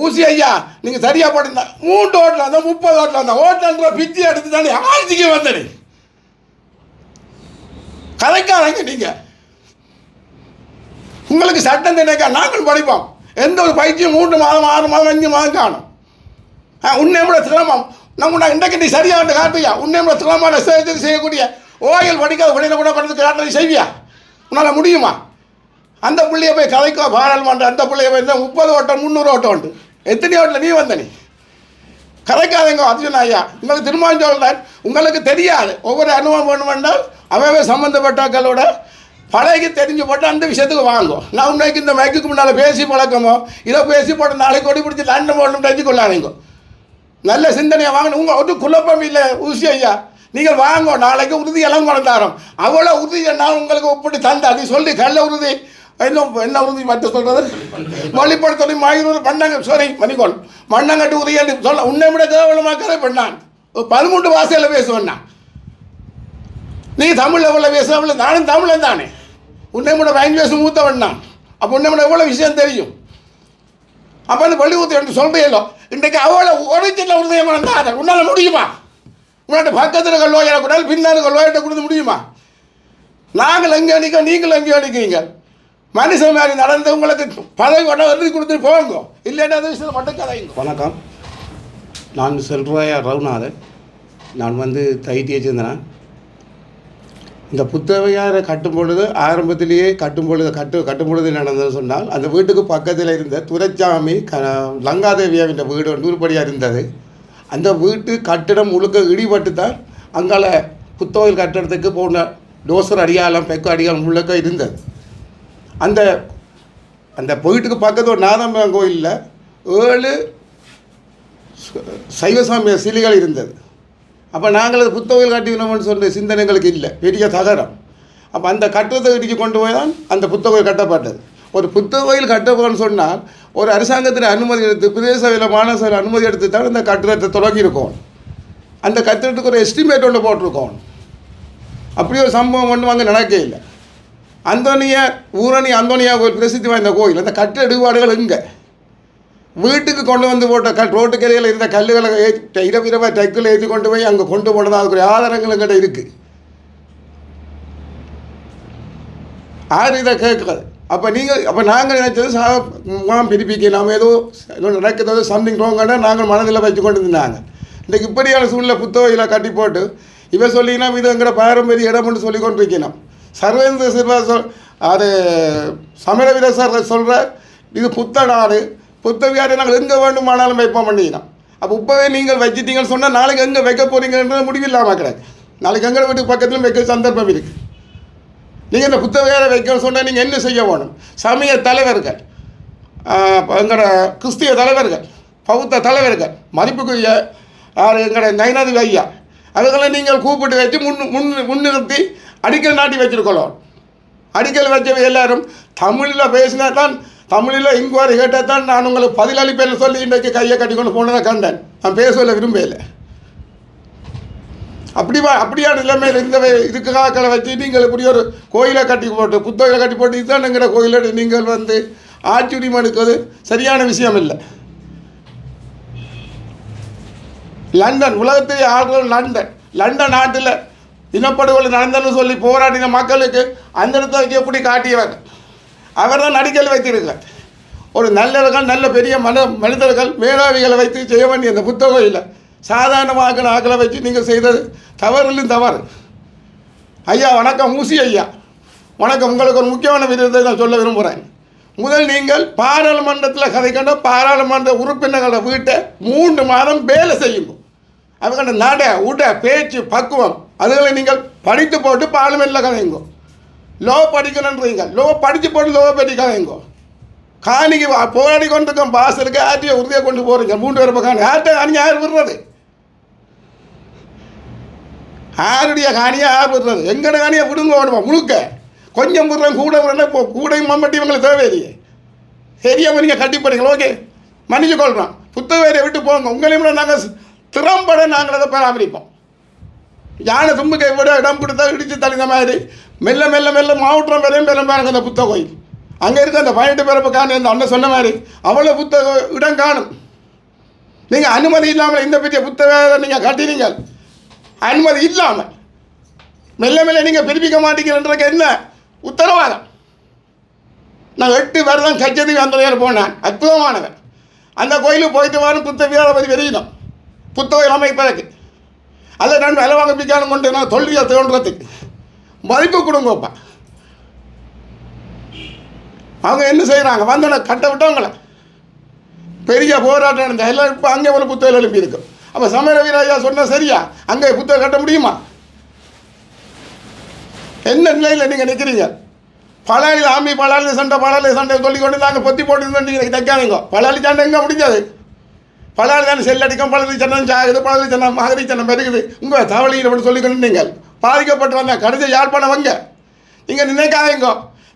ஊசி ஐயா நீங்கள் சரியாக போட்டிருந்தா மூன்று ஓட்டில் வந்தா முப்பது ஓட்டில் வந்தா ஓட்டன்ற பிச்சு எடுத்து தானே ஆட்சிக்கு வந்தனே. கதைக்காரங்க நீங்கள் உங்களுக்கு சட்டம் திணைக்கா நாங்கள் படிப்போம். எந்த ஒரு பயிற்சியும் மூன்று மாதம் ஆறு மாதம் அஞ்சு மாதம் காணும். ஆ உன்னை கூட சிரமம். நம்ம நான் இன்றைக்கு நீ சரியாக வந்து காட்டுவியா உன்னே கூட சிரமமான செய்யக்கூடிய ஓயில் படிக்காத வெளியில் கூட கொண்டு காட்டுறது செய்வியா? உன்னால் முடியுமா? அந்த பிள்ளைய போய் கதைக்கோ பாராளுமன்றம் அந்த பிள்ளைய போய் தான் முப்பது ஓட்டம் முந்நூறு ஓட்டம் உண்டு. எத்தனை ஓட்டில் நீ வந்த நீ? கதைக்காதங்க அர்ஜுன் ஐயா. உங்களுக்கு திருமணம் சொல்கிறேன் உங்களுக்கு தெரியாது. ஒவ்வொரு அனுபவம் வேணுமென்றால் அவையவே சம்மந்தப்பட்டக்களோட பழகி தெரிஞ்சு போட்டு அந்த விஷயத்துக்கு வாங்கும் நான் உன்னைக்கு இந்த மைக்குக்கு முன்னால் பேசி பழக்கமோ இதை பேசி போட்டு நாளைக்கு கொடி பிடிச்சி லண்டன் போடணும் தெரிஞ்சு கொள்ளாதீங்க நல்ல சிந்தனையை வாங்கணும். உங்கள் ஒரு குழப்பம் இல்லை ஊசி ஐயா. நீங்கள் வாங்க நாளைக்கு உறுதி எல்லாம் கொண்டாரோம் அவ்வளோ உறுதி நான் உங்களுக்கு ஒப்பிட்டு தந்தா நீ சொல்லி கள்ள உறுதி. என்ன என்ன உறுதி மற்ற சொல்கிறது வழிபடுத்தலை மாயூர் பண்ணாங்க சாரி மணிக்கோள் மண்ணங்கட்டு உதயன்னு சொல்ல உன்னை விட கேவலமாக பண்ணான். பதிமூன்று வாசையில் பேசுவேன்னா. நீ தமிழ் எவ்வளோ பேசுகிறவள நானும் தமிழன் தானே. உன்னை விட லாங்குவேஜ் மூத்தவன் நான். அப்போ உன்னை விட எவ்வளோ விஷயம் தெரியும்? அப்போ அந்த பள்ளி ஊற்றி என்று சொல்கிறீங்களோ இன்றைக்கு அவ்வளோ ஒரிஜினல் உதயமான தான் உன்னால் முடியுமா? உன்னோட பக்கத்தில் கல்வாயிட கூட பின்னால் கல்வாயிட்ட கொடுத்து முடியுமா? நாங்கள் எங்கே அடிக்கோம் நீங்கள் எங்கே அடிக்கிறீங்க. மனுஷன் மாதிரி நடந்து உங்களுக்கு பதவி கொண்ட வருது கொடுத்துட்டு போங்க. இல்லைன்னா அந்த விஷயத்தில் மட்டும் கதைங்க. வணக்கம். நான் செல்வராயா ரவுநாதன் நான் வந்து தைட்டியை சேர்ந்தேன் இந்த புத்தகையாரை கட்டும் பொழுது ஆரம்பத்திலேயே கட்டும் பொழுது கட்டு கட்டும் பொழுது நடந்ததுன்னு சொன்னால் அந்த வீட்டுக்கு பக்கத்தில் இருந்த துரைச்சாமி க லங்காதேவியாவின் வீடு ஒன்று இருந்தது. அந்த வீட்டு கட்டிடம் முழுக்க இடிபட்டு தான் அங்கால புத்தகங்கள் கட்டிடத்துக்கு போன டோசர் அடியாளம் பெக்கு அடியாளம் முழுக்க இருந்தது. அந்த அந்த போயிட்டுக்கு பக்கத்து ஒரு நாதம்பரம் கோயிலில் ஏழு சைவசாமிய சிலைகள் இருந்தது. அப்போ நாங்கள் அது புத்தகங்கள் கட்டிக்கணும்னு சொன்ன சிந்தனைகளுக்கு இல்லை. பெரிய தகரம் அப்போ அந்த கட்டத்தை இடிச்சு கொண்டு போய் தான் அந்த புத்தகம் கட்டப்பட்டது. ஒரு புத்தக கோயில் கட்டப்போன்னு சொன்னால் ஒரு அரசாங்கத்தில் அனுமதி எடுத்து பிரதேச சபையில் மாநகர அனுமதி எடுத்து தான் அந்த கட்டிடத்தை தொடங்கியிருக்கோம். அந்த கட்டிடத்துக்கு ஒரு எஸ்டிமேட் ஒன்று போட்டிருக்கோம். அப்படி ஒரு சம்பவம் ஒன்றும் அங்கே நடக்கே இல்லை. அந்தோனியா ஊரணி அந்தோனியா ஒரு பிரசித்தி வாய்ந்த கோயில். அந்த கட்டிட இடுபாடுகள் இங்கே வீட்டுக்கு கொண்டு வந்து போட்ட கல் ரோட்டுக்கரையில் இருந்த கல்லுகளை ஏற்றி இரவு இரவாக ஏற்றி கொண்டு போய் அங்கே கொண்டு போனது அதுக்குரிய ஆதாரங்கள் எங்கிட்ட இருக்குது யார் இதை கேட்குறது அப்போ நீங்கள் அப்போ நாங்கள் நினைச்சது சா மூலம் பிரிப்பிக்க நாம் ஏதோ ஏதோ நடக்கிறது சம்திங் ரோங்கான நாங்கள் மனதில் வச்சு கொண்டு இருந்தாங்க இன்றைக்கு இப்படியான சூழ்நிலை புத்தகையில் கட்டி போட்டு இவன் சொல்லிங்கன்னா இது எங்கட பாரம்பரிய இடம்னு சொல்லி கொண்டு இருக்கணும் சர்வேந்திர சில்வா சொல் அது சமரவீர சார் சொல்கிற இது புத்த நாடு. புத்த வியாதி நாங்கள் எங்கே வேண்டுமானாலும் வைப்போம் பண்ணிக்கலாம் அப்போ இப்போவே நீங்கள் வச்சிட்டீங்கன்னு சொன்னால் நாளைக்கு எங்கே வைக்க போகிறீங்கன்ற முடிவில்லாமல் கிடையாது. நாளைக்கு எங்கள் வீட்டுக்கு பக்கத்துலையும் வைக்க சந்தர்ப்பம் இருக்குது நீங்கள் இந்த புத்தகையார வைக்கணும்னு சொன்னால் நீங்கள் என்ன செய்ய வேணும்? சமய தலைவர்கள் எங்களோட கிறிஸ்திய தலைவர்கள் பௌத்த தலைவர்கள் மதிப்புக்குரிய யார்? எங்களோட நயனாதி ஐயா அதுகளை நீங்கள் கூப்பிட்டு வச்சு முன் முன் முன்னிறுத்தி அடிக்கல் நாட்டி வச்சிருக்கணும் அடிக்கல் வச்சவை எல்லாரும் தமிழில் பேசினா தான் தமிழில் இன்கொயரி கேட்டால் தான் நான் உங்களுக்கு பதிலளிப்பேன்னு சொல்லி இன்றைக்கு கையை கட்டி கொண்டு போனதை கண்டேன். நான் பேசல விரும்பலை அப்படி வா அப்படியான நிலைமையில் இருந்தவை இதுக்காக்களை வச்சு நீங்கள் இப்படி ஒரு கோயிலை கட்டி போட்டு புத்தகங்களை கட்டி போட்டு இதுதானுங்கிற கோயிலை நீங்கள் வந்து ஆச்சரியம் எடுக்கிறது சரியான விஷயம் இல்லை. லண்டன் உலகத்திலே ஆடுறது லண்டன். லண்டன் நாட்டில் இனப்படுகொலை நடந்தன்னு சொல்லி போராடின மக்களுக்கு அந்த இடத்துல வச்சு எப்படி காட்டியவர்? அவர் தான் நடிக்கல் வைத்திருக்கார் ஒரு நல்லவர்கள் நல்ல பெரிய மன மனிதர்கள் மேலாவிகளை வைத்து செய்ய வேண்டிய அந்த புத்தகம் இல்லை. சாதாரணமாக ஆக்களை வச்சு நீங்கள் செய்தது தவறிலும் தவறு. ஐயா வணக்கம். ஊசி ஐயா. வணக்கம். உங்களுக்கு ஒரு முக்கியமான விதத்தை நான் சொல்ல விரும்புகிறேன் முதல் நீங்கள் பாராளுமன்றத்தில் கதைக்கண்ட பாராளுமன்ற உறுப்பினர்களோட வீட்டை மூன்று மாதம் வேலை செய்யணும் அவங்க நட உட பேச்சு பக்குவம் அதுகளை நீங்கள் படித்து போட்டு பார்லிமெண்ட்டில் கதைங்கோ. லோ படிக்கணுன்றீங்க லோ படித்து போட்டு லோ பற்றி கதைங்கோ. காணிக்கு வா- போராடி கொண்டிருக்கோம். பாசலுக்கு ஆட்டிய உறுதியை கொண்டு போகிறீங்க மூன்று பேர் காணி. யார்கிட்ட காணி யார் விடுறது? யாருடைய காணியை யார் விடுறது? எங்கட காணியை விடுங்க ஓடுவோம் முழுக்க. கொஞ்சம் விடுறேன் கூட விடுறேன் இப்போ கூடையும் மம்பட்டி இவங்களுக்கு தேவையில்லையே. சரியாக நீங்கள் கட்டி போறீங்களா ஓகே மன்னிச்சு கொள்கிறோம் புத்தக வேலையை விட்டு போங்க. உங்களையும் கூட நாங்கள் திறம்பட நாங்கள் அதை பராமரிப்போம். யானை தும்புக்கை விட இடம் கொடுத்தா இடித்து தள்ளின மாதிரி. மெல்ல மெல்ல மெல்ல மாவட்டம் வரையும் பெரும் பாருங்க அந்த புத்தக கோயில். அங்கே இருக்க அந்த பதினெட்டு பிறப்பு காணும் அந்த அண்ணன் சொன்ன மாதிரி அவ்வளோ புத்த இடம் காணும். நீங்கள் அனுமதி இல்லாமல் இந்த பெரிய புத்தக நீங்கள் கட்டினீங்க. அனுமதி இல்லாமல் மெல்ல மெல்ல நீங்கள் பிரிப்பிக்க மாட்டீங்கன்றதுக்கு என்ன? உத்தரவாதம். நான் எட்டு வருடம் கச்சேரி அந்த நேரம் போனேன். அற்புதமானவன். அந்த கோயிலுக்கு போயிட்டு வரணும் புத்த வீரபதி வெளியிடும். புத்தகம் அமைப்பதற்கு. அல்ல நான் வேலை வாங்க பிடிக்காமல் கொண்டு நான் தொல்லியல் தோன்றதுக்கு மதிப்பு கொடுங்கப்பா. அவங்க என்ன செய்கிறாங்க வந்தோடனே கட்ட விட்டவங்களை. பெரிய போராட்டம் நடந்த எல்லாம் இப்போ அங்கே ஒரு புத்தகம் எழுப்பி இருக்கும் அப்போ சமையல வீராயா சொன்னால் சரியா? அங்கே புத்தகம் கட்ட முடியுமா? என்ன நிலையில் நீங்கள் நிற்கிறீங்க பழாளி ஆமி பழாளி சண்டை பலாளி சண்டை சொல்லி கொண்டு நாங்கள் பொத்தி போட்டு நீங்கள் தைக்காதீங்க. பழாளி சண்டை எங்கே முடிஞ்சது? பலாளி தானே செல்லடிக்கும் பழனி சன்னம் சாகுது பழனி சன்னம் மாதிரி சன்னம் பெருகுது. உங்கள் தவளையில் அப்படி சொல்லி நீங்கள் பாதிக்கப்பட்டு வந்த கடைசி யாழ்ப்பாணம் வங்க நீங்கள் நினைக்காதீங்கோ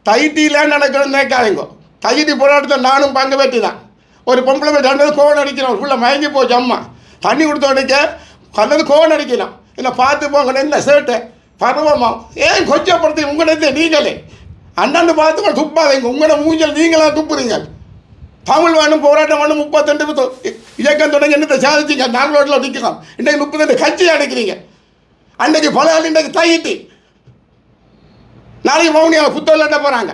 தைட்டியில் நடக்கணும்னு நினைக்காதீங்கோ தைட்டி போராட்டத்தை நானும் பங்கு பெற்று தான் ஒரு பொம்பளை போய் ரெண்டு கோவன் அடிக்கணும் ஃபுல்லாக மயங்கி போச்சு அம்மா. தண்ணி கொடுத்த உடனே கண்டது கோவன் அடிக்கலாம் இல்லை பார்த்து போங்க என்ன சேட்டை? பருவமா ஏன் கொச்சப்படுத்தி உங்களிடத்தை நீங்களே? அண்ணாண்டு பார்த்து கூட துப்பாதீங்க. உங்களோட மூஞ்சல் நீங்களாக துப்புறீங்க. தமிழ் வேணும் போராட்டம் வேணும் முப்பத்தெண்டு இயக்கம் தொடங்கி என்னத்தை சாதிச்சிங்க நாலு ரோட்டில் நிற்கலாம் இன்றைக்கு முப்பத்தெண்டு கட்சி அடைக்கிறீங்க. அன்றைக்கு பல ஆள் இன்றைக்கு தகிட்டு நாளைக்கு மௌனியால் புத்தகம்ட்ட போகிறாங்க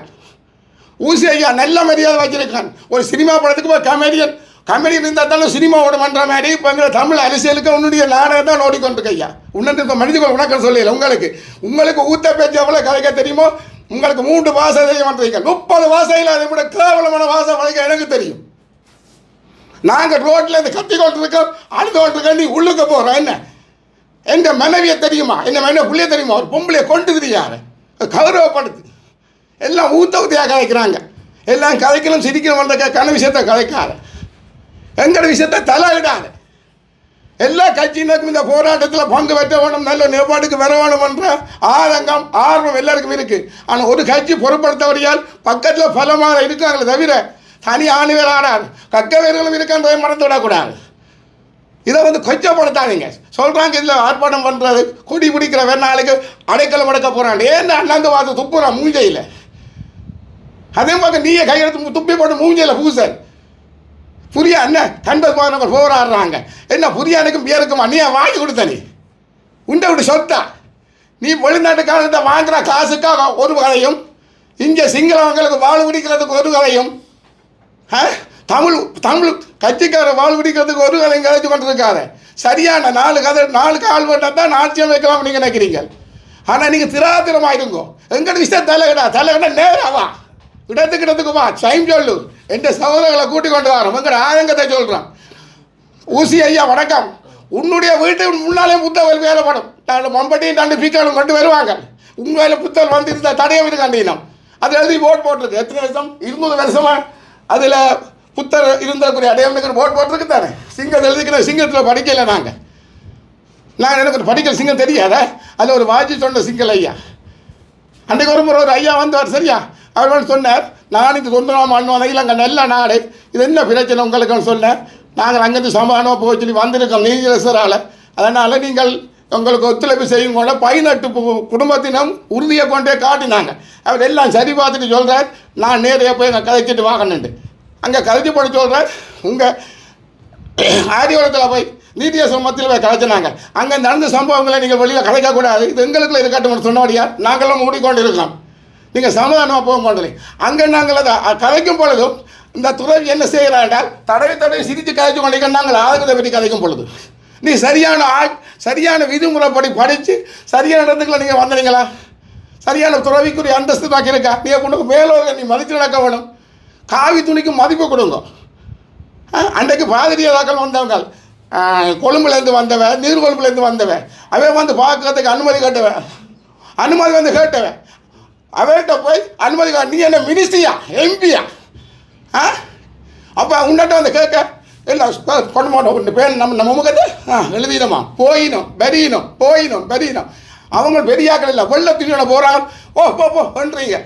ஊசி ஐயா நல்ல மரியாதை வச்சிருக்கான். ஒரு சினிமா படத்துக்கு போய் கமெடியன் கமெடியன் இருந்தால் தானே சினிமா ஓடுமன்ற மாதிரி இப்போ எங்களை தமிழ் அரசியலுக்கு உன்னுடைய நாடகம் தான் ஓடிக்கொண்டிருக்கு ஐயா. உன்னிட்டு இப்போ மனிதர்கள் உனக்கு சொல்லல. உங்களுக்கு உங்களுக்கு ஊத்த பேச்சு எவ்வளோ கலைக்க தெரியுமோ உங்களுக்கு மூன்று வாசல் செய்ய பண்ணுறீங்க முப்பது வாசையில் அதை விட கேவலமான வாசை வளைக்க எனக்கு தெரியும். நாங்கள் ரோட்டில் இருந்து கத்தி கொண்டிருக்கோம் அழுது கொண்டிருக்கோம் நீ உள்ளுக்க போகிறோம் என்ன? எந்த மனைவியை தெரியுமா? என்ன மனைவி பிள்ளைய தெரியுமா? ஒரு பொம்பளையை கொண்டு தெரியாது கௌரவப்படுத்து. எல்லாம் ஊத்த ஊத்தியாக கலைக்கிறாங்க. எல்லாம் கலைக்கணும் சிரிக்கணும் கன விஷயத்தை கலைக்காத. எங்கட விஷயத்தை தலையிடாது எல்லா கட்சியினருக்கும் இந்த போராட்டத்தில் பங்கு பெற்ற வேணும் நல்ல நிலைப்பாடுக்கு வர வேணும்ன்ற ஆதங்கம் ஆர்வம் எல்லாருக்கும் இருக்கு. ஆனால் ஒரு கட்சி பொருட்படுத்தவரையால் பக்கத்தில் பலமாக இருக்காங்களே தவிர தனி ஆணிவர் ஆனார் கக்க வீரர்களும் இருக்கின்றதை மறந்து விடக்கூடாது. இதை வந்து கொச்சப்படுத்தாதீங்க. சொல்கிறாங்க இதில் ஆர்ப்பாட்டம் பண்ணுறது குடி பிடிக்கிற வேணாளுக்கு அடைக்கலம் அடக்க போகிறான் ஏன் அண்ணாந்து பார்த்து துப்புறான் மூஞ்சையில்? அதே மாதிரி நீயே கையெழுத்து துப்பி போட்டு மூஞ்சையில் பூசல் புரியா என்ன கண்பது மாதவர்கள் போராடுறாங்க. என்ன புரியானுக்கும் பேருக்கும் நீ வாங்கி கொடுத்த நீ? உண்டை விட்டு சொத்தா? நீ வெளிநாட்டுக்காரர்கிட்ட வாங்குற காசுக்காக ஒரு வகையும் இங்கே சிங்களவங்களுக்கு வாழ் பிடிக்கிறதுக்கு ஒரு கதையும் ஆ? தமிழ் தமிழ் கட்சிக்கார வாழ் பிடிக்கிறதுக்கு ஒரு கதையும் கதைச்சு கொண்டிருக்காரு. சரியான நாலு கதை நாலு கால் வந்தால் தான் நாட்டியம் வைக்கலாம் நீங்கள் நினைக்கிறீங்க. ஆனால் நீங்கள் திராத்திரமாக இருங்கோ எங்கிட்ட விஷயம் தலைகடா தலைகடா நேராவா கிடந்து இடத்துக்கு வா டைம் சொல்லு என் சகோதரர்களை கூட்டிக் கொண்டு வரோம் எங்கிற ஆதங்கத்தை சொல்கிறான் ஊசி ஐயா வணக்கம் உன்னுடைய வீட்டு முன்னாலே புத்தகம் வேலைப்படும் நான் மம்பட்டியும் தாண்டி பீக்காலும் கொண்டு வருவாங்க உங்கள் புத்தகம் வந்து இருந்தால் தடையம் இருக்காண்டீனம் அது எழுதி போட் போட்டிருக்கு எத்தனை வருஷம் இருநூறு வருஷமா அதில் புத்தர் இருந்தக்கூடிய அடையாளம் போட் போட்டிருக்கு தானே சிங்கத்தை எழுதிக்கிற சிங்கத்தில் படிக்கலை நாங்கள் நான் எனக்கு ஒரு படிக்கிற சிங்கம் தெரியாத அதில் ஒரு வாஜி சொன்ன சிங்கல் ஐயா அன்றைக்கு ஒரு முறை ஒரு ஐயா வந்தார் சரியா அவர் சொன்னார் நான் இந்த தொந்தரவு ஆண்டு அங்கே நல்ல நாடு. இது என்ன பிரச்சனை உங்களுக்குன்னு சொன்னேன் நாங்கள் அங்கேருந்து சமாதானமாக போக சொல்லி வந்திருக்கோம் நீதிரசரால் அதனால் நீங்கள் உங்களுக்கு ஒத்துழைப்பு செய்யும் கொண்ட பதினெட்டு குடும்பத்தினம் உறுதியை கொண்டே காட்டினாங்க. அவர் எல்லாம் சரி பார்த்துட்டு சொல்கிறார் நான் நேரையாக போய் அங்கே கதைச்சிட்டு வாங்கினேன் அங்கே கதைச்சி போட சொல்கிறார் உங்கள் ஆதிவரத்தில் போய் நீதியரசர் மத்தியில் போய் கலைச்சினாங்க அங்கே நடந்த சம்பவங்களை நீங்கள் வெளியில் கலைக்கக்கூடாது இது எங்களுக்குள்ள இருக்கட்டும் சொன்னபடியா நாங்களும் மூடிக்கொண்டு இருக்கோம் நீங்கள் சமாதானமாக போக மாட்டேங்க அங்கே நாங்கள் கதைக்கும் கலைக்கும் பொழுதும் இந்த துறவி என்ன செய்கிறாண்டால் தடவை தடவை சிரித்து கதைச்சு கொண்டிருக்க நாங்கள் ஆதங்கத்தை பற்றி கதைக்கும் பொழுது. நீ சரியான ஆ சரியான விதிமுறைப்படி படித்து சரியான இடத்துக்குள்ள நீங்கள் வந்தீங்களா? சரியான துறவிக்குரிய அந்தஸ்து பாக்கி இருக்கா? நீ கொண்டு மேலோக நீ மதித்து நடக்க வேணும். காவி துணிக்கு மதிப்பு கொடுங்க. அன்றைக்கு பாதிரியாதாக்கள் வந்தவங்க. கொழும்புலேருந்து வந்தவன் நீர்கொழும்புலேருந்து வந்தவன் அவன் வந்து பார்க்கறதுக்கு அனுமதி கேட்டவன். அனுமதி வந்து கேட்டவன். அவர்கிட்ட போய் அனுமதி நீ என்ன மினிஸ்ட்ரியா எம்பியா ஆ? அப்போ உன்னிட்ட வந்து கேட்க இல்லை கொண்டு மாட்டோம் உன் பேர் நம்ம நம்ம முகத்தை ஆ எழுதினோமா போயினும் பெரியணும் போயினும் பெரியணும் அவங்க பெரியாக்கள் இல்லை வெள்ள துணியோட போகிறாங்க ஓ போ போன்றீங்க பண்ணுறீங்க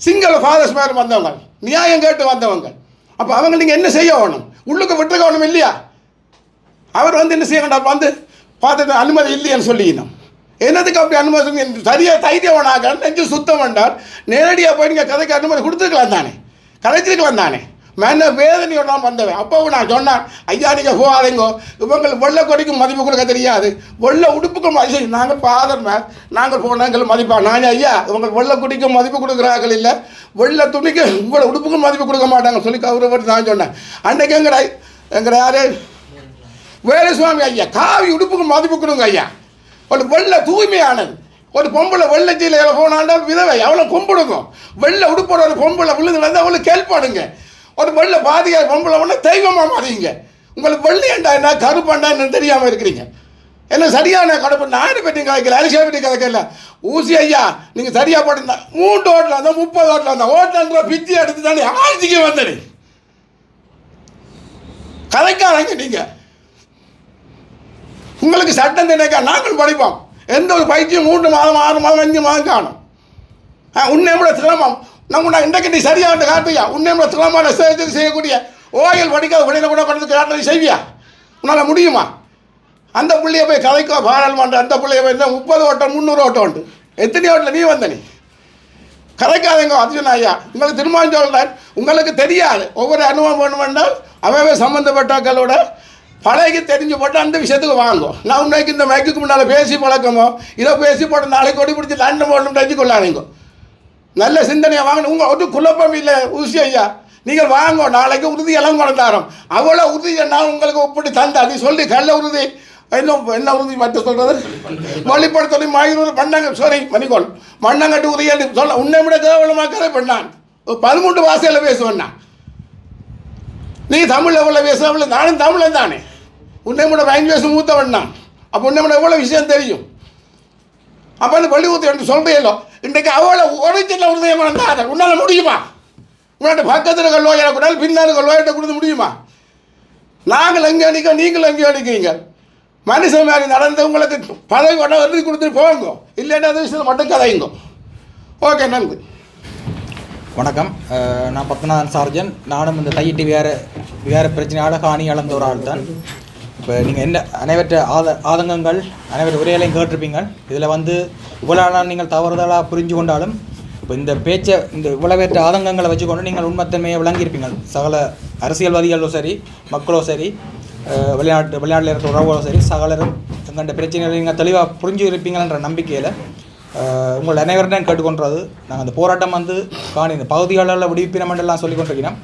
சிங்கள ஃபாதர்ஸ் மாதிரி வந்தவங்க. நியாயம் கேட்டு வந்தவங்க. அப்போ அவங்க நீங்கள் என்ன செய்ய வேணும்? உள்ளுக்கு விட்டுருக்க வேணும் இல்லையா? அவர் வந்து என்ன செய்ய வேண்டாம் வந்து பார்த்துட்டு அனுமதி இல்லையான்னு சொல்லிக்கணும். என்னதுக்கு அப்படி அனுமதி சரியாக தைரியவனாக நெஞ்சு சுத்தம் வேண்டாம் நேரடியாக போய் நீங்கள் கதைக்கு அனுமதி கொடுத்துருக்கலாம் தானே? கதைச்சிருக்கலாம் தானே? மன வேதனையோட நான் வந்தவன். அப்போ நான் சொன்னேன் ஐயா நீங்கள் போகாதீங்கோ. இவங்களுக்கு வெள்ளை கொடிக்கும் மதிப்பு கொடுக்க தெரியாது. வெள்ளை உடுப்புக்கும் ஐயா நாங்கள் ஃபாதர் மேம் நாங்கள் போனால் எங்களுக்கு மதிப்பா? நான் ஐயா இவங்க வெள்ளை கொடிக்கும் மதிப்பு கொடுக்குறார்கள் இல்லை. வெள்ளை துணிக்கு உங்களை உடுப்புக்கும் மதிப்பு கொடுக்க மாட்டாங்க சொல்லி கௌரவப்பட்டு நான் சொன்னேன். அன்றைக்கு எங்கடா எங்கட யாரு? வேலுசுவாமி ஐயா காவி உடுப்புக்கு மதிப்பு கொடுங்க ஐயா. ஒரு வெள்ளை தூய்மையானது. ஒரு பொம்பளை வெள்ளை சீலையில் போனாண்டா விதவை அவளை கும்பிடுங்க வெள்ளை உடுப்போட ஒரு பொம்பளை விழுந்து வந்து அவ்வளோ கேள்பாடுங்க ஒரு வெள்ளை பாதியார் பொம்பளை ஒன்று தெய்வமாக மாறிங்க. உங்களுக்கு வெள்ளையண்டா என்ன கருப்பாண்டா என்னன்னு தெரியாமல் இருக்கிறீங்க? என்ன சரியான கடப்பு? நாடு பெட்டி கதைக்கல அரிசியா பெட்டி கதைக்கல ஊசி ஐயா நீங்கள் சரியாக போட்டிருந்தா மூன்று ஓட்டில் இருந்தால் முப்பது ஓட்டில் இருந்தால் ஓட்டில் பித்தி எடுத்து தானே ஆட்சிக்கு வந்தது? கலைக்காரங்க நீங்கள் உங்களுக்கு சட்டம் திணைக்கா நாங்கள் படிப்போம். எந்த ஒரு பயிற்சியும் மூன்று மாதம் ஆறு மாதம் அஞ்சு மாதம் காணும். ஆ, உன்னை விட சிரமம். நம்ம நான் இன்றைக்கு நீ சரியாக காட்டுவியா? உன்னை விட சிரமமான செய்யக்கூடிய ஓயில் படிக்காத வெளியில் கூட கொண்டு காட்டுறது செய்வியா? உன்னால் முடியுமா? அந்த பிள்ளைய போய் கதைக்கோ பாராளுமன்றம் அந்த பிள்ளைய போய் இருந்தால் முப்பது ஓட்டம் முந்நூறு ஓட்டம் உண்டு. எத்தனை ஓட்டில் நீ வந்த நீ? கதைக்காதங்க அர்ஜுன் ஐயா. உங்களுக்கு திரும்ப சொல்கிறேன் உங்களுக்கு தெரியாது. ஒவ்வொரு அனுபவம் வேணுமென்றால் அவவே சம்மந்தப்பட்டவர்களோட பழகி தெரிஞ்சு போட்டு அந்த விஷயத்துக்கு வாங்கும் நான் உன்னைக்கு இந்த மைக்குக்கு முன்னால் பேசி பழக்கமோ இதை பேசி போட்டு நாளைக்கு கொடி பிடிச்சி லண்டன் போடணும் தெரிஞ்சு கொள்ளாதீங்க. நல்ல சிந்தனையை வாங்கணும். உங்கள் ஒரு குழப்பம் இல்லை ஊசி ஐயா. நீங்கள் வாங்க நாளைக்கு உறுதி எல்லாம் கொண்டாரோம் அவ்வளோ உறுதி நான் உங்களுக்கு ஒப்பிட்டு தந்தா அதை சொல்லி கள்ள உறுதி. இன்னும் என்ன உறுதி மட்டும் சொல்கிறது வழிபடுத்தலை மாயூர் பண்ணாங்க சாரி மணிக்கோள் மண்ணங்கட்டு உறுதி சொல்ல உன்னை விட கேவலமாக கதை பண்ணான். பதிமூன்று வாசையில் பேசுவேன் நான். நீ தமிழ் எவ்வளோ பேசுகிறவள நானும் தமிழன் தானே. உன்னை விட வாங்கி பேச மூத்தவன் அப்போ உன்னை விட எவ்வளோ விஷயம் தெரியும்? அப்போ அந்த பள்ளி ஊற்றி என்று சொல்கிறீங்களோ இன்றைக்கு அவ்வளோ ஒரிஜினல் உறுதியம் இருந்தாங்க உன்னால் முடியுமா? உன்னாட்ட பக்கத்தில் கல்வாயிட கூட பின்னால் கல்வாயிட்ட கொடுத்து முடியுமா? நாங்கள் எங்கே அடிக்க நீங்கள் எங்கே அடிக்கிறீங்க. மனுஷன் மாதிரி நடந்து உங்களுக்கு பதவி கொண்ட எழுதி கொடுத்துட்டு போங்க. இல்லைன்னா அது விஷயத்தில் மட்டும் கதைங்க. ஓகே நன்றி. வணக்கம். நான் பத்மநாதன் சார்ஜன். நானும் இந்த தையிட்டு வேறு வேறு பிரச்சனையால் காணி இழந்த ஒரு ஆள் தான் இப்போ நீங்கள் என்ன அனைவற்ற ஆத ஆதங்கங்கள் அனைவர் உரையாலையும் கேட்டிருப்பீங்க. இதில் வந்து இவ்வளோ நாள் நீங்கள் தவறுதலாக புரிஞ்சு கொண்டாலும் இப்போ இந்த பேச்சை இந்த இவ்வளவேற்ற ஆதங்கங்களை வச்சுக்கொண்டு நீங்கள் உண்மைத்தன்மையை விளங்கியிருப்பீங்க. சகல அரசியல்வாதிகளோ சரி மக்களோ சரி விளையாட்டு விளையாட்டில் இருக்கிற உறவுகளோ சரி சகலரும் எங்கள்கிட்ட பிரச்சனைகளை நீங்கள் தெளிவாக புரிஞ்சு இருப்பீங்கன்ற நம்பிக்கையில் உங்கள் அனைவரிடம் கேட்டுக்கொண்டது நாங்கள் அந்த போராட்டம் வந்து காணி இந்த பகுதிகளில் எல்லாம் சொல்லிக் கொண்டிருக்கிறோம்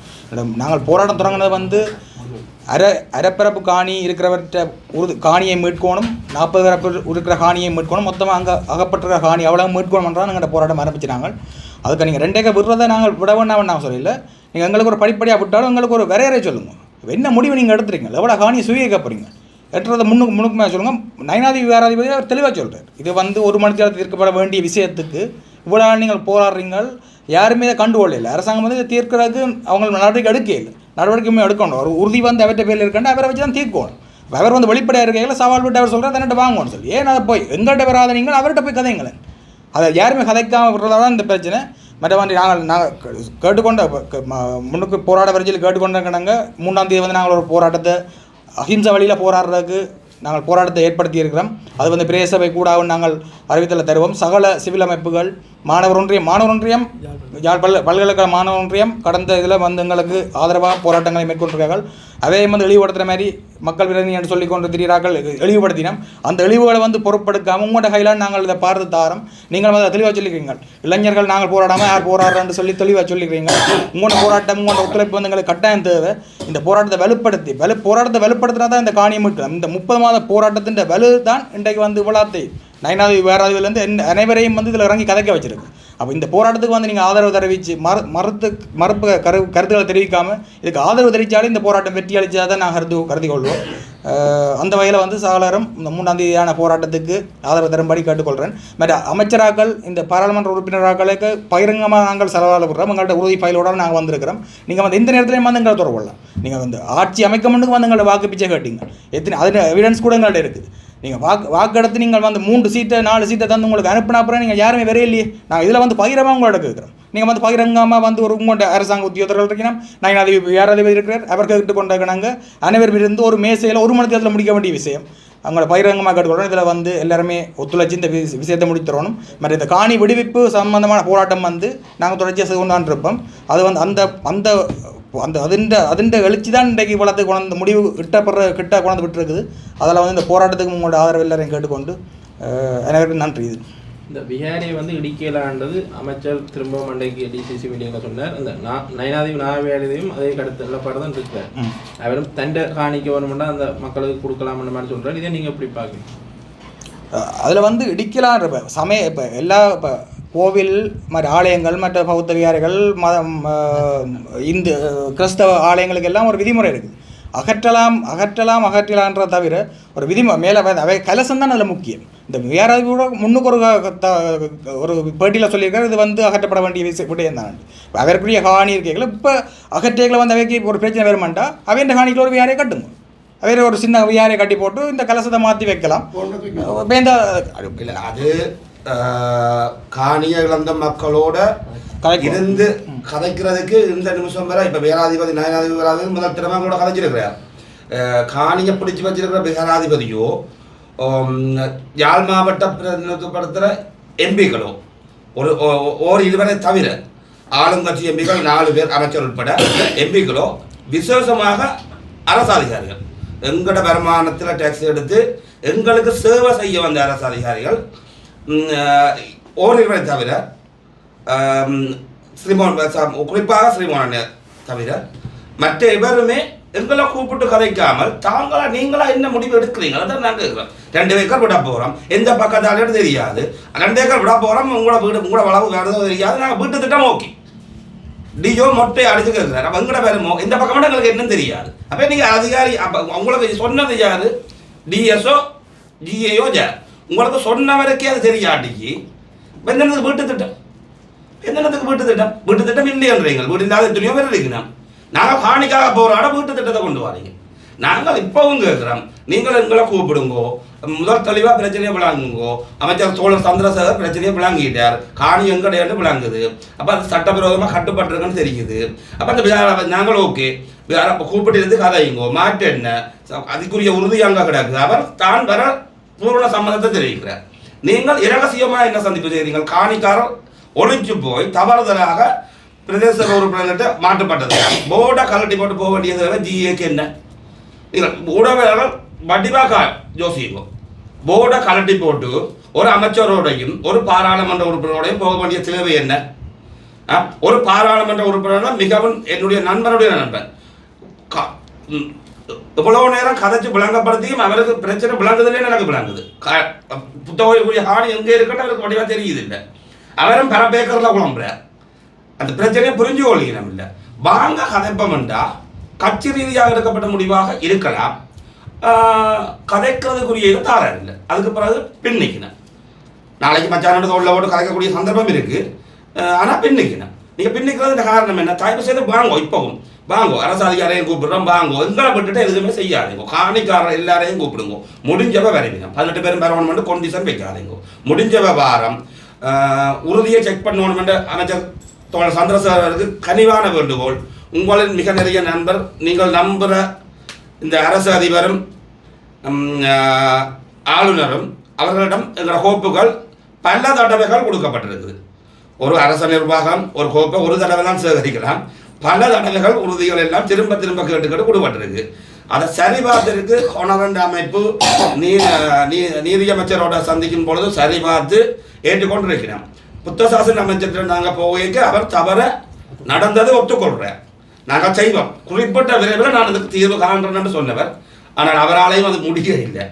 நாங்கள் போராட்டம் தொடங்கினது வந்து அர அரைப்பரப்பு காணி இருக்கிறவற்றை உரு காணியை மீட்கணும் நாற்பது பரப்பு இருக்கிற காணியை மீட்கணும் மொத்தமாக அங்கே அகப்பட்டிருக்கிற காணி அவ்வளோ மீட்கணும்ன்றால் நாங்கள் போராட்டம் ஆரம்பிச்சினாங்க அதுக்கு நீங்கள் ரெண்டேக்க விடுறதை நாங்கள் விட வேண்டாம் நான் சொல்லல. நீங்கள் எங்களுக்கு ஒரு படிப்படியாக விட்டாலும் எங்களுக்கு ஒரு வரையறை சொல்லுங்கள் என்ன முடிவு நீங்கள் எடுத்துறீங்க? எவ்வளோ காணியை சுய போகிறீங்க எட்டுறதை முன்னுக்கு முன்னுக்குமே சொல்லுங்கள் நயனாதி வேறாதிபதி அவர் தெளிவாக சொல்கிறார் இது வந்து ஒரு மணி தீர்க்கப்பட வேண்டிய விஷயத்துக்கு இவ்வளோ நீங்கள் போராடுறீங்கள். யாருமே இதை இல்லை அரசாங்கம் வந்து தீர்க்கிறதுக்கு அவங்க நடவடிக்கை எடுக்க இல்லை. நடவடிக்கையுமே எடுக்கணும். ஒரு உறுதி வந்து அவர்கிட்ட பேரில் இருக்கணும் அவரை வச்சு தான் தீர்க்கணும். அவர் வந்து வெளிப்படையாக இருக்கையில் சவால் விட்டு அவர் சொல்கிறார் தன்னிட்ட வாங்கணும்னு சொல்லி. ஏன் அதை போய்? எங்கள்கிட்ட வராத நீங்கள் அவர்கிட்ட போய் கதைங்களேன் அதை யாருமே கதைக்காமல் விடுறதா தான் இந்த பிரச்சனை. மற்றபடி நாங்கள் நாங்கள் கேட்டுக்கொண்ட ம- முன்னுக்கு போராட வரிசையில் கேட்டுக்கொண்டிருக்கிறாங்க மூணாம் தேதி வந்து நாங்கள் ஒரு போராட்டத்தை அஹிம்சை வழியில் போராடுறதுக்கு நாங்கள் போராட்டத்தை ஏற்படுத்தி இருக்கிறோம். அது வந்து பிரேசபை கூடாவும் நாங்கள் அறிவித்தல தருவோம். சகல சிவில் அமைப்புகள் மாணவர் ஒன்றியம் மாணவர் ஒன்றியம் பல் பல்கலைக்கழக மாணவர் ஒன்றியம் கடந்த இதில் வந்து எங்களுக்கு ஆதரவாக போராட்டங்களை மேற்கொண்டிருக்கார்கள் அதே வந்து இழிவுபடுத்துகிற மாதிரி மக்கள் விரோதி என்று சொல்லி கொண்டு திரிகிறார்கள் இழிவுபடுத்தினோம். அந்த இழிவுகளை வந்து பொருட்படுத்தாமல் உங்களோட கையில் நாங்கள் இதை பார்த்து தாரோம். நீங்கள் வந்து தெளிவாக சொல்லிக்கிறீங்க இளைஞர்கள் நாங்கள் போராடாமல் யார் போராடுறோன்னு சொல்லி தெளிவாக சொல்லிக்கிறீங்க உங்களோட போராட்டம் உங்களோட ஒத்துழைப்பு வந்து எங்களுக்கு கட்டாயம் தேவை. இந்த போராட்டத்தை வலுப்படுத்தி வலு போராட்டத்தை வலுப்படுத்தினா தான் இந்த காணியம் இந்த முப்பது மாத போராட்டத்தின் வலு தான் இன்றைக்கு வந்து இவ்வளோத்தை நயனாதி வேறாதிவிலேருந்து அனைவரையும் வந்து இதில் இறங்கி கதைக்க வச்சிருக்கு. அப்போ இந்த போராட்டத்துக்கு வந்து நீங்கள் ஆதரவு தெரிவித்து மறு மறுத்து மறுப்பு கரு கருத்துக்களை தெரிவிக்காமல் இதுக்கு ஆதரவு தெரிவித்தாலே இந்த போராட்டம் வெற்றி அளித்ததாக தான் நான் கருத்து கருதி கொள்வோம் அந்த வகையில் வந்து சகலரும் இந்த மூன்றாம் தேதியான போராட்டத்துக்கு ஆதரவு தரும்படி கேட்டுக்கொள்கிறேன். மற்ற அமைச்சராக்கள் இந்த பாராளுமன்ற உறுப்பினராக்களுக்கு பகிரங்கமாக நாங்கள் செலவாக எங்கள்கிட்ட உறுதி ஃபைலோட நாங்கள் வந்திருக்கிறோம். நீங்கள் வந்து எந்த நேரத்துலையும் வந்து எங்களை தொடர்பு கொள்ளலாம். நீங்கள் வந்து ஆட்சி அமைக்க முன்னுக்கு வந்து எங்களை வாக்கு பிச்சை கேட்டீங்க. எத்தனை அதில் எவிடன்ஸ் கூட எங்கள்கிட்ட இருக்குது. நீங்கள் வாக்கு வாக்கெடுத்து நீங்கள் வந்து மூன்று சீட்டை நாலு சீட்டை தந்து உங்களுக்கு அனுப்பின அப்புறம் நீங்கள் யாருமே வேற இல்லையே. நான் இதில் வந்து பகிரமாக உங்களோட கேட்குறோம் நீங்கள் வந்து பகிரங்கமாக வந்து ஒரு உங்கள்கிட்ட அரசாங்க உத்தியோகத்தர்கள் இருக்கணும் நான் அதிபர் யார் அதிபர் இருக்கிறார். அவர் கேட்டு கொண்டிருக்கிறாங்க. அனைவரும் இருந்து ஒரு மேசையில் ஒரு மணி நேரத்தில் முடிக்க வேண்டிய விஷயம். அவங்கள பகிரங்கமாக கேட்டுக்கொள்ளணும் இதில் வந்து எல்லாருமே ஒத்துழைச்சி இந்த விஷயத்தை முடித்துறணும் மற்ற இந்த காணி விடுவிப்பு சம்பந்தமான போராட்டம் வந்து நாங்கள் தொடர்ச்சியாக செய்து இருப்போம். அது வந்து அந்த அந்த அந்த அதிண்ட அதிண்ட எழுச்சி தான் இன்றைக்கு இவ்வளோத்துக்கு கொண்டு முடிவு கிட்ட பெற கிட்ட கொண்டு விட்டுருக்குது. அதில் வந்து இந்த போராட்டத்துக்கு உங்களோட ஆதரவு எல்லாரையும் கேட்டுக்கொண்டு அனைவருக்கும் நன்றி இது. இந்த பிஹாரியை வந்து இடிக்கலான்றது அமைச்சர் திரும்ப மண்டைக்கு டிசிசி மீட்டிங்கில் சொன்னார். இந்த நா- நயனாதிபதி நாவேலையும் அதே கடுத்து எல்லப்பாடு தான் இருக்கார் ம். அவரும் தண்டை காணிக்க வேணுமெண்டா அந்த மக்களுக்கு கொடுக்கலாம்ன்ற மாதிரி சொல்றாரு. இதை நீங்க எப்படி பார்க்குறீங்க? அதில் வந்து இடிக்கலாம் இப்போ சமய இப்போ எல்லா இப்போ கோவில் மாதிரி ஆலயங்கள் மற்ற பௌத்த விகாரைகள் மதம் இந்து கிறிஸ்தவ ஆலயங்களுக்கு எல்லாம் ஒரு விதிமுறை இருக்குது அகற்றலாம் அகற்றலாம் அகற்றலான்ற தவிர ஒரு விதிமுறை மேலே அவை கலசம் தான் அதில் முக்கியம். இந்த விகாரை கூட முன்னுக்கு ஒரு ஒரு பேட்டியில் சொல்லியிருக்காரு இது வந்து அகற்றப்பட வேண்டிய விஷயம் விடயம் தான். அவருக்குரிய காணி இருக்கைகள் இப்போ அகற்றியங்களை வந்து அவைக்கு ஒரு பிரச்சனை வருமாண்டா அவை இந்த காணிக்கு ஒரு விகாரையை கட்டுங்க. அவையில ஒரு சின்ன விகாரை கட்டி போட்டு இந்த கலசத்தை மாற்றி வைக்கலாம். இல்ல அது காணிய இழந்த மக்களோட. இருந்து கதைக்கிறதுக்கு இந்த நிமிஷம் வரை இப்ப பேராதிபதி நயனாதிபதி பேராதிபதி முதல் திறமை கூட கதைச்சிருக்கிறார். காணியை பிடிச்சு வச்சிருக்கிற பேராதிபதியோ யாழ் மாவட்ட பிரதிநிதித்துவப்படுத்துகிற எம்பிக்களோ ஒரு ஓர் இதுவரை தவிர ஆளுங்கட்சி எம்பிக்கள் நாலு பேர் அமைச்சர் உட்பட எம்பிக்களோ விசேஷமாக அரசு அதிகாரிகள். எங்களோட வருமானத்தில் டேக்ஸ் எடுத்து எங்களுக்கு சேவை செய்ய வந்த அரசு அதிகாரிகள் ம், தவிர ஸ்ரீமோன் குறிப்பாக ஸ்ரீமோனனை தவிர மற்ற இவருமே எங்களை கூப்பிட்டு கதைக்காமல் தாங்களா நீங்களா என்ன முடிவு எடுக்கிறீங்களா தான் நாங்கள் இருக்கிறோம் ரெண்டு ஏக்கர் விட போகிறோம் எந்த பக்கத்தாலும் தெரியாது ரெண்டு ஏக்கர் விட போகிறோம் உங்களோட வீடு உங்களோட வளவு வேறு எதுவும் தெரியாது நாங்கள் வீட்டு திட்டம் ஓகே டியோ மொட்டை அடிச்சு கேட்குறாரு அப்போ எங்கட பேருமோ இந்த பக்கம் மட்டும் எங்களுக்கு என்ன தெரியாது அப்போ நீங்கள் அதிகாரி அப்போ உங்களுக்கு சொன்னது யார் டிஎஸ்ஓ ஜிஏஓ ஜார் உங்களுக்கு சொன்னவருக்கே அது தெரியாட்டிக்கு என்னது வீட்டு திட்டம். என்னத்துக்கு வீட்டு திட்டம். வீட்டு திட்டம் இல்லையன்றீங்க வீடு இல்லாத எத்தனையோ பேர் இருக்கணும் நாங்கள் காணிக்காக போராட வீட்டு திட்டத்தை கொண்டு வரீங்க நாங்கள் இப்பவும் கேட்குறோம் நீங்கள் எங்களை கூப்பிடுங்கோ முதல் தெளிவாக பிரச்சனையை விளாங்குங்கோ அமைச்சர் சோழர் சந்திரசேகர் பிரச்சனையை விளங்கிட்டார் காணி எங்கடையாண்டு விளங்குது. அப்போ அது சட்டவிரோதமாக கட்டுப்பட்டுருக்குன்னு தெரியுது. அப்போ அந்த நாங்கள் ஓகே. வேற கூப்பிட்டு இருந்து கதையுங்கோ மாட்டு என்ன? ச- அதுக்குரிய உறுதி அங்கே கிடக்கு. அவர் தான் வர பூர்ண சம்மதத்தை தெரிவிக்கிறார் நீங்கள் இரகசியமாக என்ன சந்திப்பு செய்கிறீர்கள் காணிக்காரர் ஒழிஞ்சு போய் தவறுதலாக பிரதேச உறுப்பினர்கிட்ட மாற்றப்பட்டது போர்டை கலட்டி போட்டு போக வேண்டியது ஜிஏக்கு என்ன நீங்கள் வடிவாக யோசிக்கும் போர்டை கலட்டி போட்டு ஒரு அமைச்சரோடையும் ஒரு பாராளுமன்ற உறுப்பினரோடையும் போக வேண்டிய தேவை என்ன ஒரு பாராளுமன்ற உறுப்பினர் மிகவும் என்னுடைய நண்பனுடைய நண்பன் இவ்வளவு நேரம் கதைச்சு விளங்கப்படுத்தியும் அவருக்கு பிரச்சனை விளங்குதுலேயே எனக்கு விளங்குது. க- புத்தகக்கூடிய ஹானி எங்கே இருக்கட்டும் அவருக்கு வடிவா தெரியுது இல்லை அவரும் பரப்பேக்கரில் குழம்புறார். அந்த பிரச்சனையை புரிஞ்சு கொள்கிறோம் இல்லை. வாங்க கதைப்பமெண்டா கட்சி ரீதியாக எடுக்கப்பட்ட முடிவாக இருக்கலாம். ஆஹ், கதைக்கிறதுக்குரிய இது தாரம் இல்லை. அதுக்கு பிறகு பின்னிக்கணும் நாளைக்கு மச்சானோட தோளில் போட்டு கதைக்கக்கூடிய சந்தர்ப்பம் இருக்கு. ஆனால் ஆனா பின்னிக்கணும் நீங்க பின்னிக்கிறது காரணம் என்ன? தயவு செய்து வாங்கோ இப்போவும். வாங்கோ அரசு அதிகாரையும் கூப்பிடுறோம் வாங்கோ. எங்களை விட்டுட்டு எதுவுமே செய்யாதீங்க. காணிக்காரர் எல்லாரையும் கூப்பிடுங்க. முடிஞ்சவ வரைவீங்க பதினெட்டு பேரும் பெறணும் கொண்டிஷன் வைக்காதீங்க. முடிஞ்சவ வாரம் உறுதியை செக் பண்ணணும்னு அமைச்சர் தோழர் சந்திரசேகருக்கு கனிவான வேண்டுகோள். உங்களின் மிக நிறைய நண்பர் நீங்கள் நம்புகிற இந்த அரசு அதிபரும் ஆளுநரும் அவர்களிடம் எங்களோட கோப்புகள் பல தடவைகள் கொடுக்கப்பட்டிருக்குது. ஒரு அரச நிர்வாகம் ஒரு கோப்பை ஒரு தடவை தான் சேகரிக்கலாம். பல தடவைகள் உறுதிகள் எல்லாம் திரும்ப திரும்ப கேட்டு கேட்டு அதை சரி பார்த்திருக்கு ஹொனரண்ட் அமைப்பு நீ நீ நீதியமைச்சரோட சந்திக்கும் பொழுது சரி பார்த்து ஏற்றுக்கொண்டிருக்கிறோம் புத்தசாசன அமைச்சர் நாங்கள் போகைக்கு அவர் தவற நடந்ததை ஒத்துக்கொள்கிறேன் நாங்கள் செய்வோம். குறிப்பிட்ட விரைவில் நான் அதுக்கு தீர்வு காண்றேன்னு சொன்னவர். ஆனால் அவராலையும் அது முடிய இல்லை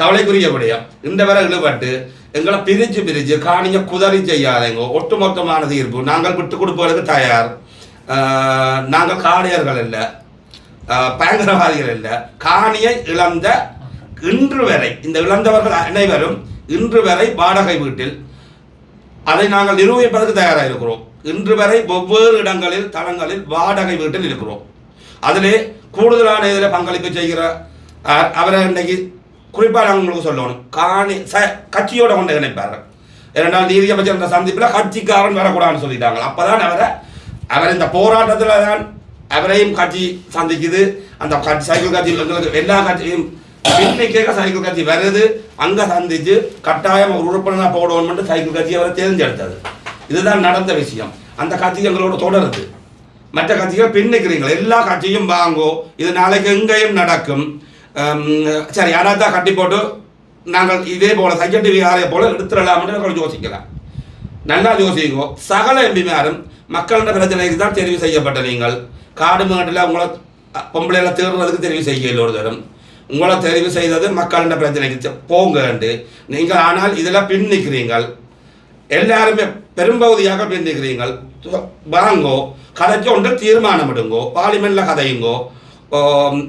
கவலைக்குரிய விடயம். இந்த வரை இழுபட்டு எங்களை பிரிச்சு பிரிச்சு காணிங்க குதறி செய்யாதீங்க. ஒட்டுமொத்தமான தீர்ப்பு. நாங்கள் விட்டு கொடுப்பதற்கு தயார். நாங்கள் காடையர்கள் இல்லை பயங்கரவாதிகள் இல்லை காணியை இழந்த இன்று வரை இந்த இழந்தவர்கள் அனைவரும் இன்று வரை வாடகை வீட்டில். அதை நாங்கள் நிரூபிப்பதற்கு தயாராக இருக்கிறோம். இன்று வரை ஒவ்வொரு இடங்களில் தளங்களில் வாடகை வீட்டில் இருக்கிறோம். அதிலே கூடுதலான இதில் பங்களிப்பு செய்கிற அவரை இன்றைக்கு குறிப்பாக நாங்கள் உங்களுக்கு சொல்லணும். காணி ச கட்சியோட கொண்டு இணைப்பார்கள். இரண்டாம் நீதியமைச்சர் என்ற சந்திப்பில் கட்சிக்காரன் வரக்கூடாதுன்னு சொல்லிட்டாங்க. அப்பதான் அவரை அவர் இந்த போராட்டத்தில் தான் அவரையும் கட்சி சந்திக்குது. அந்த கட்சி சைக்கிள் கட்சி எங்களுக்கு எல்லா கட்சியும் இன்னைக்கே சைக்கிள் கட்சி வருது. அங்கே சந்திச்சு கட்டாயம் ஒரு உறுப்பினராக போடணும்னு சைக்கிள் கட்சி அவரை தேர்ந்தெடுத்தது. இதுதான் நடந்த விஷயம். அந்த கட்சி எங்களோட தொடருது. மற்ற கட்சிகள் பின்னிக்கிறீங்க எல்லா கட்சியும் வாங்கோ. இது நாளைக்கு எங்கேயும் நடக்கும். சரி யாராவது கட்டி போட்டு நாங்கள் இதே போல சைக்கிள் டிவி ஆரைய போல எடுத்துடலாம்னு யோசிக்கலாம். நல்லா யோசிக்கோ சகல எம்பிமாரும் மக்களோட பிரச்சனைக்கு தான் தெரிவு செய்யப்பட்ட நீங்கள். காடு மேட்டில் உங்களை அஹ், பொம்பளையில தேர்றதுக்கு தெரிவு செய்யல ஒரு தரம் உங்களை தெரிவு செய்தது மக்களோட பிரச்சனைக்கு போங்கண்டு நீங்கள் ஆனால் இதில் பின் நிற்கிறீங்கள் எல்லாருமே பெரும்பகுதியாக பின் நிற்கிறீங்கள் வாங்கோ கதைச்சு ஒன்று தீர்மானம் எடுங்கோ பார்லிமெண்ட்ல கதையுங்கோ சரியான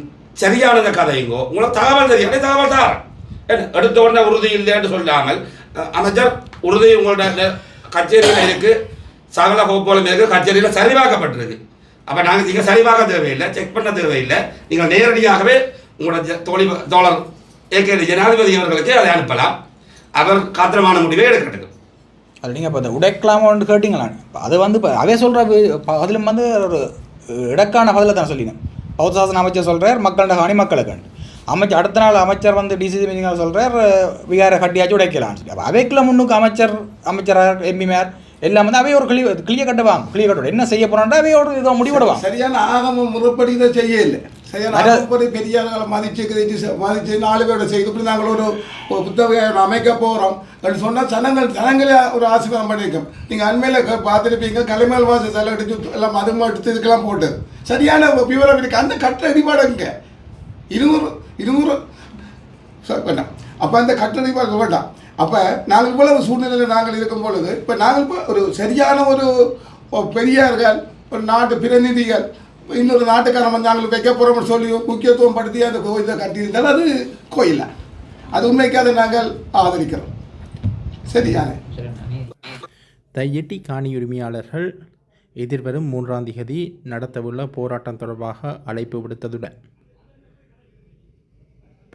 சரியானதை கதையுங்கோ. உங்களை தகவல் தெரியும். தகவல் தான் எடுத்த உடனே உறுதி இல்லைன்னு சொல்லாமல் அமைச்சர் உறுதி உங்களோட கச்சேரியில் இருக்குது சகல கோப்போலம் இருக்கு கச்சேரியில் சரிபார்க்கப்பட்டிருக்கு. அப்போ நாங்கள் நீங்கள் சரிபார்க்க தேவையில்லை செக் பண்ண தேவையில்லை. நீங்கள் நேரடியாகவே உங்களோட தோழி தோழர் ஏகே ஜனாதிபதி அவர்களுக்கு அதை அனுப்பலாம். அவர் காத்திரமான முடிவை எடுக்கட்டும். அது நீங்கள் இப்போ இந்த உடைக்கலாமான்னு கேட்டிங்களா? அது வந்து இப்போ அதே சொல்கிற பதிலும் வந்து ஒரு இடக்கான பதிலை தான் சொல்லினேன். பௌத்தசாசன அமைச்சர் சொல்கிறார் மக்கள்கிட்ட ஹானி மக்களுக்கு. அமைச்சர் அடுத்த நாள் அமைச்சர் வந்து டிசிசி மீட்டிங்கில் சொல்கிறார் விகார கட்டியாச்சும் உடைக்கலாம்னு சொல்லி. அப்போ அவைக்குள்ள முன்னுக்கு அமைச்சர் அமைச்சரார் எம்பிமார் எல்லாம் வந்து அவைய ஒரு கிளிய கட்டுவாங்க கிளிய கட்டுவோம் என்ன செய்ய போகிறோம்னா அவைய ஒரு இதை முடிவிடுவாங்க சரியான ஆகம முறைப்படி இதை செய்யல. சரியான அது- ஆகமப்படி பெரியார்களை மதிச்சு மதிச்சு நாலு பேரோட செய்து இப்படி நாங்கள் ஒரு புத்தக அமைக்க போகிறோம் அப்படின்னு சொன்னால் ஜனங்கள் ஜனங்களே ஒரு ஆசீர்வாதம் பண்ணியிருக்கோம். நீங்கள் அண்மையில் பார்த்துருப்பீங்க கலைமேல் வாச சிலை அடிச்சு எல்லாம் மதுமை எடுத்து இதுக்கெல்லாம் போட்டது. சரியான விவரம் இருக்கு. அந்த கட்ட அடிபாடு இங்கே இருநூறு இருநூறு வேண்டாம். அப்போ அந்த பார்க்க வேண்டாம். அப்போ நாங்கள் இவ்வளவு சூழ்நிலையில் நாங்கள் இருக்கும் பொழுது இப்போ நாங்கள் இப்போ ஒரு சரியான ஒரு பெரியார்கள் ஒரு நாட்டு பிரதிநிதிகள் இன்னொரு நாட்டுக்காரன் வந்து நாங்கள் வைக்க போகிறோம்னு சொல்லி முக்கியத்துவம் படுத்தி அந்த கோயிலை கட்டியிருந்தால் அது கோயிலா? அது உண்மைக்கு அதை நாங்கள் ஆதரிக்கிறோம். சரியானே தையட்டி காணி உரிமையாளர்கள் எதிர்வரும் மூன்றாம் திகதி நடத்தவுள்ள போராட்டம் தொடர்பாக அழைப்பு விடுத்ததுடன்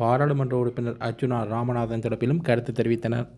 பாராளுமன்ற உறுப்பினர் அர்ஜுனா ராமநாதன் தொடர்பிலும் கருத்து தெரிவித்தனர்.